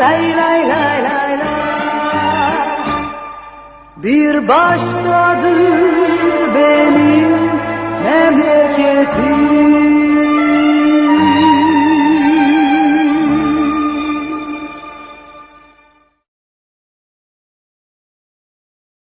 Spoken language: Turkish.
lay lay lay lay lay. Lay la Bir başkadır benim memleketim